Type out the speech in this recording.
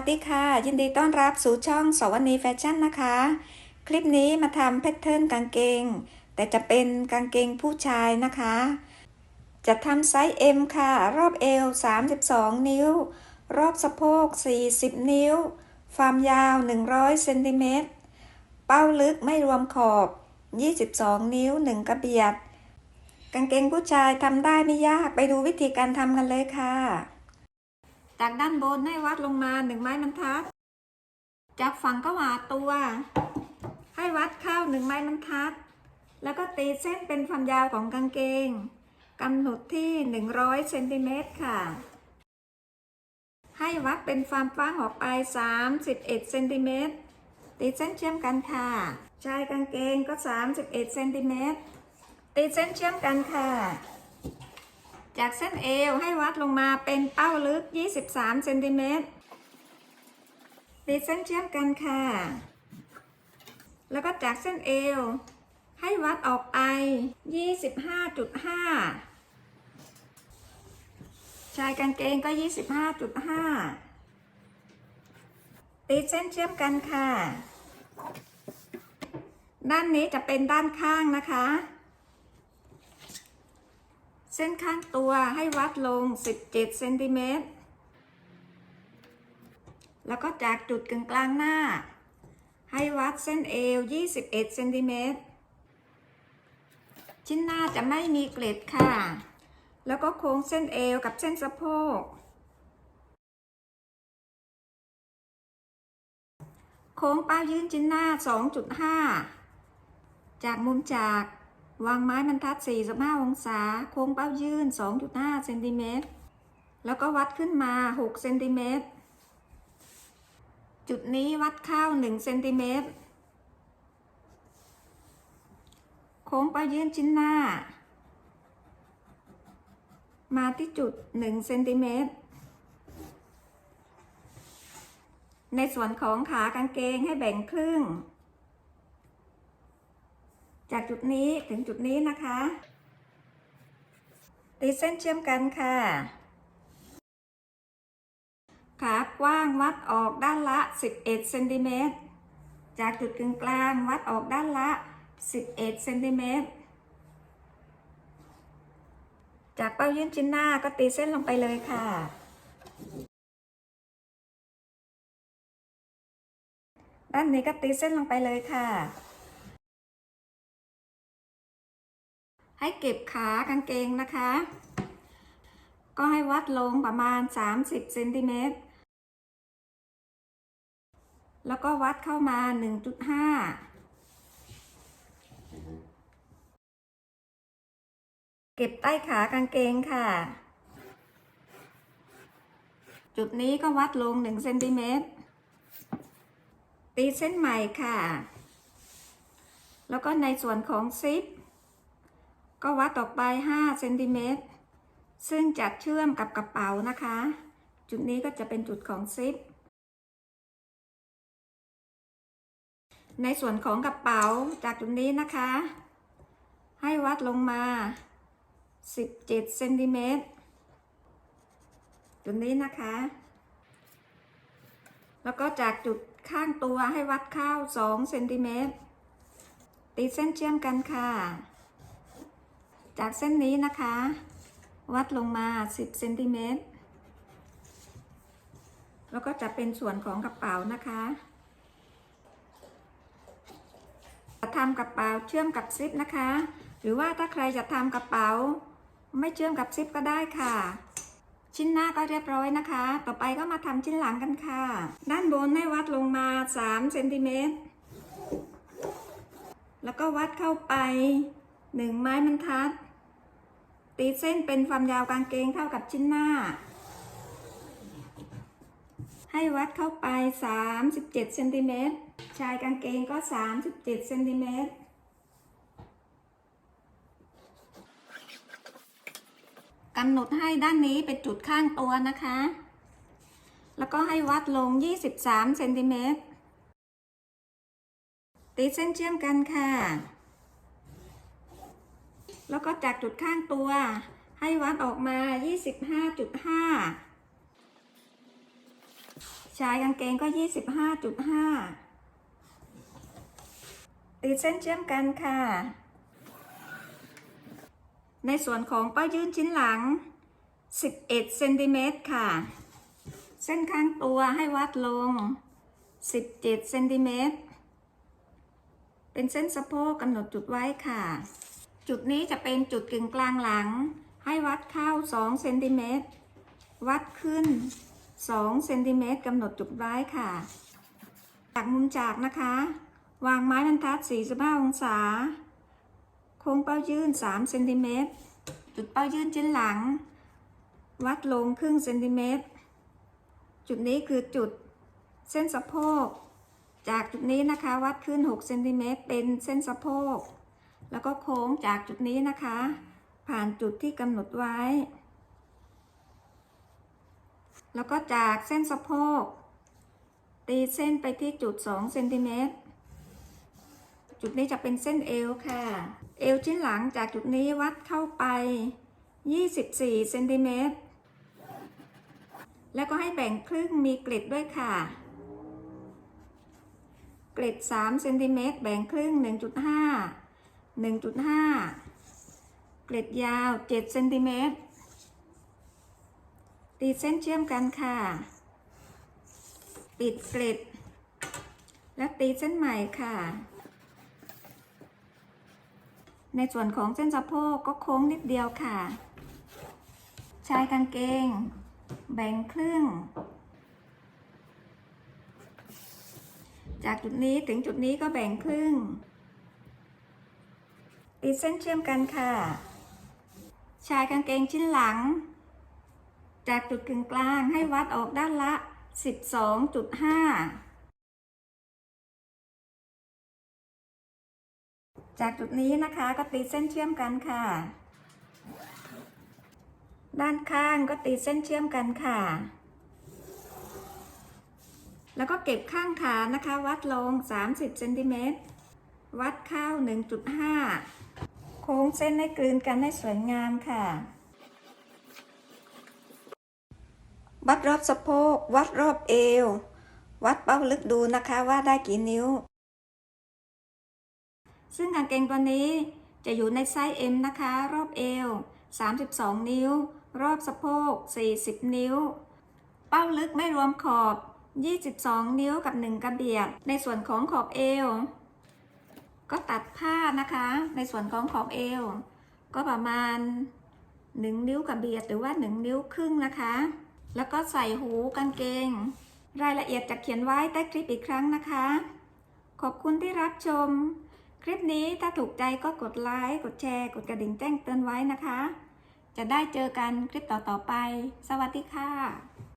สวัสดีค่ะ ยินดีต้อนรับสู่ช่องสวนีแฟชั่นนะคะ คลิปนี้มาทำแพทเทิร์นกางเกง แต่จะเป็นกางเกงผู้ชายนะคะ จะทำไซส์ M ค่ะ รอบเอว 32 นิ้ว รอบสะโพก 40 นิ้ว ความยาว 100เซนติเมตรเป้าลึกไม่รวมขอบ 22 นิ้ว 1 กระเบียด กางเกงผู้ชายทำได้ไม่ยากไปดูวิธีการทำกันเลยค่ะ จากด้านบนให้วัดลงมาหนึ่งไม้บรรทัด จากฝั่งก็หวาตัว ให้วัดเข้าหนึ่งไม้บรรทัด แล้วก็ตีเส้นเป็นความยาวของกางเกงกำหนดที่ 100เซนติเมตรค่ะ ให้วัดเป็นความกว้างออกไป 31เซนติเมตรตีเส้นเชื่อมกันค่ะ ชายกางเกงก็ 31เซนติเมตรตีเส้นเชื่อมกันค่ะ จากเส้นเอวให้วัดลงมาเป็นเป้าลึก 23เซนติเมตรตีเส้นเชื่อมกันค่ะ แล้วก็จากเส้นเอว ให้วัดออกไป25.5 ชายกางเกงก็ 25.5 ตีเส้นเชื่อมกันค่ะ ด้านนี้จะเป็นด้านข้างนะคะ เส้นข้างตัวให้วัดลง 17เซนติเมตร แล้วก็จากจุดกึ่งกลางหน้า ให้วัดเส้นเอว 21เซนติเมตร ชิ้นหน้าจะไม่มีเกล็ดค่ะ แล้วก็โค้งเส้นเอวกับเส้นสะโพก โค้งเป้ายื่นชิ้นหน้า 2.5 จากมุมจาก วางไม้บรรทัด 45 องศา โค้งเป้ายื่น 2.5เซนติเมตร แล้วก็วัดขึ้นมา 6 เซนติเมตร จุดนี้วัดเข้า 1 เซนติเมตร โค้งเป้ายื่นชิ้นหน้า มาที่จุด 1 เซนติเมตร ในส่วนของขากางเกงให้แบ่งครึ่ง จากจุดนี้ถึงจุดนี้นะคะตีเส้นเชื่อมกันค่ะ ขากว้างวัดออกด้านละ 11เซนติเมตร จากจุดกึ่งกลางวัดออกด้านละ 11เซนติเมตร จากเป้ายื่นชิ้นหน้าก็ตีเส้นลงไปเลยค่ะ ด้านนี้ก็ตีเส้นลงไปเลยค่ะ ให้เก็บขากางเกงนะคะ ก็ให้วัดลงประมาณ 30เซนติเมตร แล้วก็วัดเข้ามา 1.5 เก็บใต้ขากางเกงค่ะ จุดนี้ก็วัดลง1เซนติเมตร ตีเส้นใหม่ค่ะ แล้วก็ในส่วนของซิป ก็วัดออกไป5เซนติเมตรซึ่งจะเชื่อมกับกระเป๋านะคะ จุดนี้ก็จะเป็นจุดของซิป ในส่วนของกระเป๋าจากจุดนี้นะคะ ให้วัดลงมา 17เซนติเมตรจุดนี้นะคะ แล้วก็จากจุดข้างตัวให้วัดเข้า2เซนติเมตรตีเส้นเชื่อมกันค่ะ จากเส้นนี้นะคะ วัดลงมา 10เซนติเมตรแล้วก็จะเป็นส่วนของกระเป๋านะคะจะทำกระเป๋าเชื่อมกับซิปนะคะ หรือว่าถ้าใครจะทำกระเป๋า ไม่เชื่อมกับซิปก็ได้ค่ะ ชิ้นหน้าก็เรียบร้อยนะคะ ต่อไปก็มาทำชิ้นหลังกันค่ะ ด้านบนให้วัดลงมา3เซนติเมตรแล้วก็วัดเข้าไป 1ไม้บรรทัด ตีเส้นเป็นความยาวกางเกงเท่ากับชิ้นหน้า ให้วัดเข้าไป 37เซนติเมตรชายกางเกงก็ 37เซนติเมตรกำหนดให้ด้านนี้เป็นจุดข้างตัวนะคะ แล้วก็ให้วัดลง 23เซนติเมตรตีเส้นเชื่อมกันค่ะ แล้วก็จากจุดข้างตัว ให้วัดออกมา 25.5 ชายกางเกงก็ 25.5ติดเส้นเชื่อมกันค่ะ ในส่วนของเป้ายื่นชิ้นหลัง 11เซนติเมตรค่ะ เส้นข้างตัวให้วัดลง 17เซนติเมตรเป็นเส้นสะโพกกำหนดจุดไว้ค่ะ จุดนี้จะเป็นจุดกึ่งกลางหลัง ให้วัดเข้า2เซนติเมตรวัดขึ้น2เซนติเมตรกำหนดจุดไว้ค่ะ จากมุมจากนะคะ วางไม้บรรทัด 45 องศา โค้งเป้ายื่น3เซนติเมตรจุดเป้ายื่นชิ้นหลัง วัดลงครึ่งเซนติเมตรจุดนี้คือจุดเส้นสะโพก จากจุดนี้นะคะวัดขึ้น6เซนติเมตรเป็นเส้นสะโพก แล้วก็โค้งจากจุดนี้นะคะ ผ่านจุดที่กำหนดไว้ แล้วก็จากเส้นสะโพก ตีเส้นไปที่จุด2เซนติเมตรจุดนี้จะเป็นเส้นเอวค่ะ เอวชิ้นหลังจากจุดนี้วัดเข้าไป 24เซนติเมตร แล้วก็ให้แบ่งครึ่งมีเกล็ดด้วยค่ะ เกล็ด3เซนติเมตรแบ่งครึ่ง 1.5 1.5 เกล็ดยาว 7 เซนติเมตรตีเส้นเชื่อมกันค่ะ ปิดเกล็ด และตีเส้นใหม่ค่ะ ในส่วนของเส้นสะโพกก็โค้งนิดเดียวค่ะ ชายกางเกง แบ่งครึ่ง จากจุดนี้ถึงจุดนี้ก็แบ่งครึ่ง ตีเส้นเชื่อมกันค่ะ ชายกางเกงชิ้นหลัง จากจุดกึ่งกลางให้วัดออกด้านละ 12.5 จากจุดนี้นะคะก็ตีเส้นเชื่อมกันค่ะ ด้านข้างก็ตีเส้นเชื่อมกันค่ะ แล้วก็เก็บข้างขานะคะ วัดลง 30เซนติเมตรวัดเข้า1.5 โค้งเส้นให้กลืนกันให้สวยงามค่ะ วัดรอบสะโพก วัดรอบเอว วัดเป้าลึกดูนะคะว่าได้กี่นิ้ว ซึ่งกางเกงตัวนี้จะอยู่ในไซส์ M นะคะ รอบเอว 32 นิ้ว รอบสะโพก 40 นิ้ว เป้าลึกไม่รวมขอบ 22 นิ้วกับ 1 กระเบียด ในส่วนของขอบเอว ก็ตัดผ้านะคะ ในส่วนของขอบเอว ก็ประมาณ 1 นิ้วกระเบียดหรือว่า 1 นิ้วครึ่งนะคะ แล้วก็ใส่หูกางเกง รายละเอียดจะเขียนไว้ใต้คลิปอีกครั้งนะคะ ขอบคุณที่รับชม คลิปนี้ถ้าถูกใจก็กดไลค์กดแชร์ กดกระดิ่งแจ้งเตือนไว้นะคะ จะได้เจอกันคลิปต่อๆไป สวัสดีค่ะ